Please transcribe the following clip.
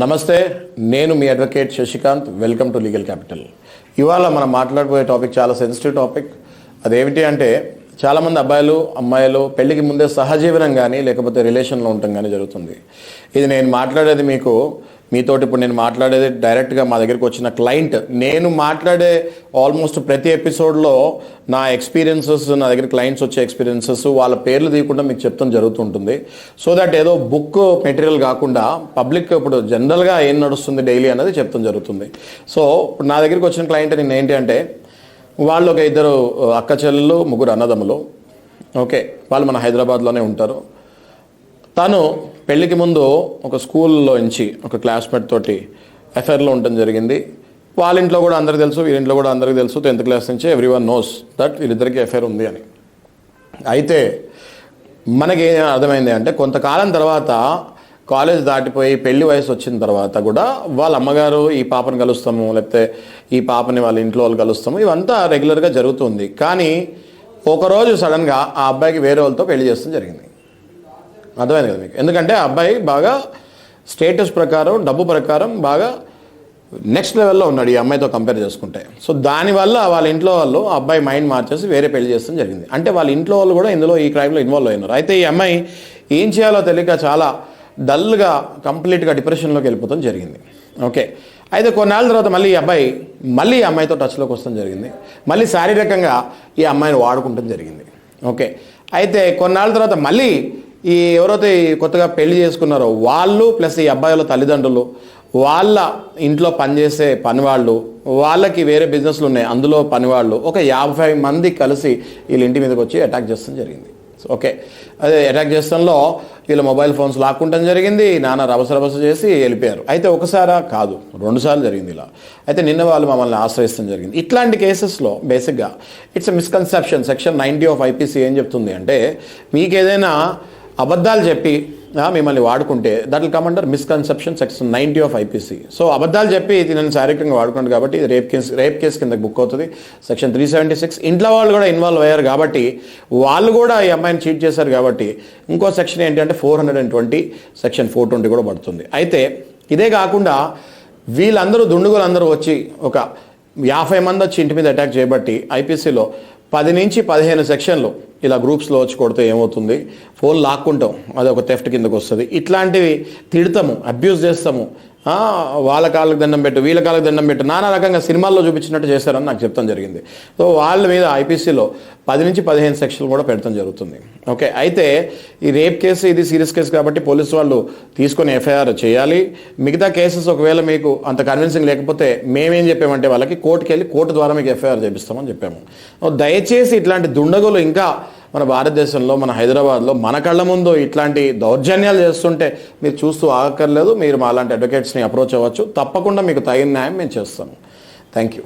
నమస్తే నేను మీ advocate Shashikanth. Welcome to legal capital. ఇవాళ మనం మాట్లాడబోయే టాపిక్ చాలా సెన్సిటివ్ టాపిక్. అదేమిటి అంటే చాలామంది అబ్బాయిలు అమ్మాయిలు పెళ్ళికి ముందే సహజీవనం కానీ లేకపోతే రిలేషన్లో ఉండటం కానీ జరుగుతుంది. ఇది నేను మాట్లాడేది మీకు మీతోటి ఇప్పుడు నేను మాట్లాడేది డైరెక్ట్గా మా దగ్గరికి వచ్చిన క్లయింట్ నేను మాట్లాడే ఆల్మోస్ట్ ప్రతి ఎపిసోడ్లో నా ఎక్స్పీరియన్సెస్ నా దగ్గర క్లయింట్స్ వచ్చే ఎక్స్పీరియన్సెస్ వాళ్ళ పేర్లు తీయకుండా మీకు చెప్తాం జరుగుతుంటుంది. సో దట్ ఏదో బుక్ మెటీరియల్ కాకుండా పబ్లిక్ ఇప్పుడు జనరల్గా ఏం నడుస్తుంది డైలీ అనేది చెప్తాం జరుగుతుంది. సో ఇప్పుడు నా దగ్గరికి వచ్చిన క్లయింట్ నేను ఏంటి అంటే వాళ్ళు ఒక ఇద్దరు అక్క చెల్లెలు ముగ్గురు అన్నదమ్ములు. ఓకే వాళ్ళు మన హైదరాబాద్లోనే ఉంటారు. తను పెళ్ళికి ముందు ఒక స్కూల్లో నుంచి ఒక క్లాస్మేట్ తోటి ఎఫైర్లో ఉండటం జరిగింది. వాళ్ళ ఇంట్లో కూడా అందరికీ తెలుసు వీరింట్లో కూడా అందరికీ తెలుసు. టెన్త్ క్లాస్ నుంచి ఎవ్రీ వన్ నోస్ దట్ వీరిద్దరికి ఎఫైర్ ఉంది అని. అయితే మనకి ఏం అర్థమైంది అంటే కొంతకాలం తర్వాత కాలేజ్ దాటిపోయి పెళ్ళి వయసు వచ్చిన తర్వాత కూడా వాళ్ళ అమ్మగారు ఈ పాపని కలుస్తాము లేకపోతే ఈ పాపని వాళ్ళ ఇంట్లో వాళ్ళు కలుస్తాము ఇవంతా రెగ్యులర్గా జరుగుతుంది. కానీ ఒకరోజు సడన్గా ఆ అబ్బాయికి వేరే వాళ్ళతో పెళ్ళి చేస్తాం జరిగింది. అర్థమైంది కదా మీకు? ఎందుకంటే ఆ అబ్బాయి బాగా స్టేటస్ ప్రకారం డబ్బు ప్రకారం బాగా నెక్స్ట్ లెవెల్లో ఉన్నాడు ఈ అమ్మాయితో కంపేర్ చేసుకుంటే. సో దానివల్ల వాళ్ళ ఇంట్లో వాళ్ళు ఆ అబ్బాయి మైండ్ మార్చేసి వేరే పెళ్ళి చేస్తాం జరిగింది. అంటే వాళ్ళ ఇంట్లో వాళ్ళు కూడా ఇందులో ఈ క్రైమ్లో ఇన్వాల్వ్ అయినారు. అయితే ఈ అమ్మాయి ఏం చేయాలో తెలియక చాలా డల్గా కంప్లీట్గా డిప్రెషన్లోకి వెళ్ళిపోతాం జరిగింది. ఓకే. అయితే కొన్నాళ్ళ తర్వాత మళ్ళీ ఈ అబ్బాయి మళ్ళీ ఈ అమ్మాయితో టచ్లోకి వస్తాం జరిగింది. మళ్ళీ శారీరకంగా ఈ అమ్మాయిని వాడుకుంటాం జరిగింది. ఓకే. అయితే కొన్నాళ్ళ తర్వాత మళ్ళీ ఈ ఎవరైతే కొత్తగా పెళ్ళి చేసుకున్నారో వాళ్ళు ప్లస్ ఈ అబ్బాయిల తల్లిదండ్రులు వాళ్ళ ఇంట్లో పనిచేసే పనివాళ్ళు వాళ్ళకి వేరే బిజినెస్లు ఉన్నాయి అందులో పనివాళ్ళు ఒక యాభై మంది కలిసి వీళ్ళ ఇంటి మీదకి వచ్చి అటాక్ చేస్తాం జరిగింది. ఓకే. అదే అటాక్ చేస్తంలో వీళ్ళ మొబైల్ ఫోన్స్ లాక్కుంటాం జరిగింది నాన్న రభస రభస చేసి వెళ్ళిపోయారు. అయితే ఒకసారా కాదు రెండుసార్లు జరిగింది ఇలా. అయితే నిన్న వాళ్ళు మమ్మల్ని ఆశ్రయిస్తాం జరిగింది. ఇట్లాంటి కేసెస్లో బేసిక్గా it's misconception section ninety of IPC ఏం చెప్తుంది అంటే మీకు ఏదైనా అబద్ధాలు చెప్పి మిమ్మల్ని వాడుకుంటే that will come under misconception section ninety of IPC so అబద్ధాలు చెప్పి ఇది నేను శారీరకంగా వాడుకున్నాను కాబట్టి ఇది రేప్ కేసు రేప్ కేసు కింద బుక్ అవుతుంది. సెక్షన్ త్రీ సెవెంటీ సిక్స్ ఇంట్లో వాళ్ళు కూడా ఇన్వాల్వ్ అయ్యారు కాబట్టి వాళ్ళు కూడా ఈ అమ్మాయిని చీట్ చేశారు కాబట్టి ఇంకో సెక్షన్ ఏంటంటే four hundred and twenty section four twenty కూడా పడుతుంది. అయితే ఇదే కాకుండా వీళ్ళందరూ దుండుగులు అందరూ వచ్చి ఒక యాభై మంది వచ్చి ఇంటి మీద అటాక్ చేయబట్టి ఐపీసీలో పది నుంచి పదిహేను సెక్షన్లు ఇలా గ్రూప్స్లో వచ్చి కొడితే ఏమవుతుంది? ఫోన్ లాక్కుంటాం. అది ఒక తెఫ్ట్ కిందకు వస్తుంది ఇట్లాంటివి తిడతాము అబ్యూస్ చేస్తాము. వాళ్ళ కాళ్ళకి దండం పెట్టు వీళ్ళ కాళ్ళకి దండం పెట్టు. నానా రకంగా సినిమాల్లో చూపించినట్టు చేశారని నాకు చెప్తాం జరిగింది. సో వాళ్ళ మీద ఐపీసీలో పది నుంచి పదిహేను సెక్షన్లు కూడా పెడతాం జరుగుతుంది. ఓకే అయితే ఈ రేప్ కేసు ఇది సీరియస్ కేసు కాబట్టి పోలీసు వాళ్ళు తీసుకొని ఎఫ్ఐఆర్ చేయాలి. మిగతా కేసెస్ ఒకవేళ మీకు అంత కన్విన్సింగ్ లేకపోతే మేమేం చెప్పామంటే వాళ్ళకి కోర్టుకి వెళ్ళి కోర్టు ద్వారా మీకు ఎఫ్ఐఆర్ చేపిస్తామని చెప్పాము. దయచేసి ఇట్లాంటి దుండగులు ఇంకా మన భారతదేశంలో మన హైదరాబాద్లో మన కళ్ళ ముందు ఇట్లాంటి దౌర్జన్యాలు చేస్తుంటే మీరు చూస్తూ ఆగక్కర్లేదు. మీరు మా అలాంటి అడ్వకేట్స్ని అప్రోచ్ అవ్వచ్చు. తప్పకుండా మీకు తగిన న్యాయం మేము చేస్తాము థ్యాంక్ యూ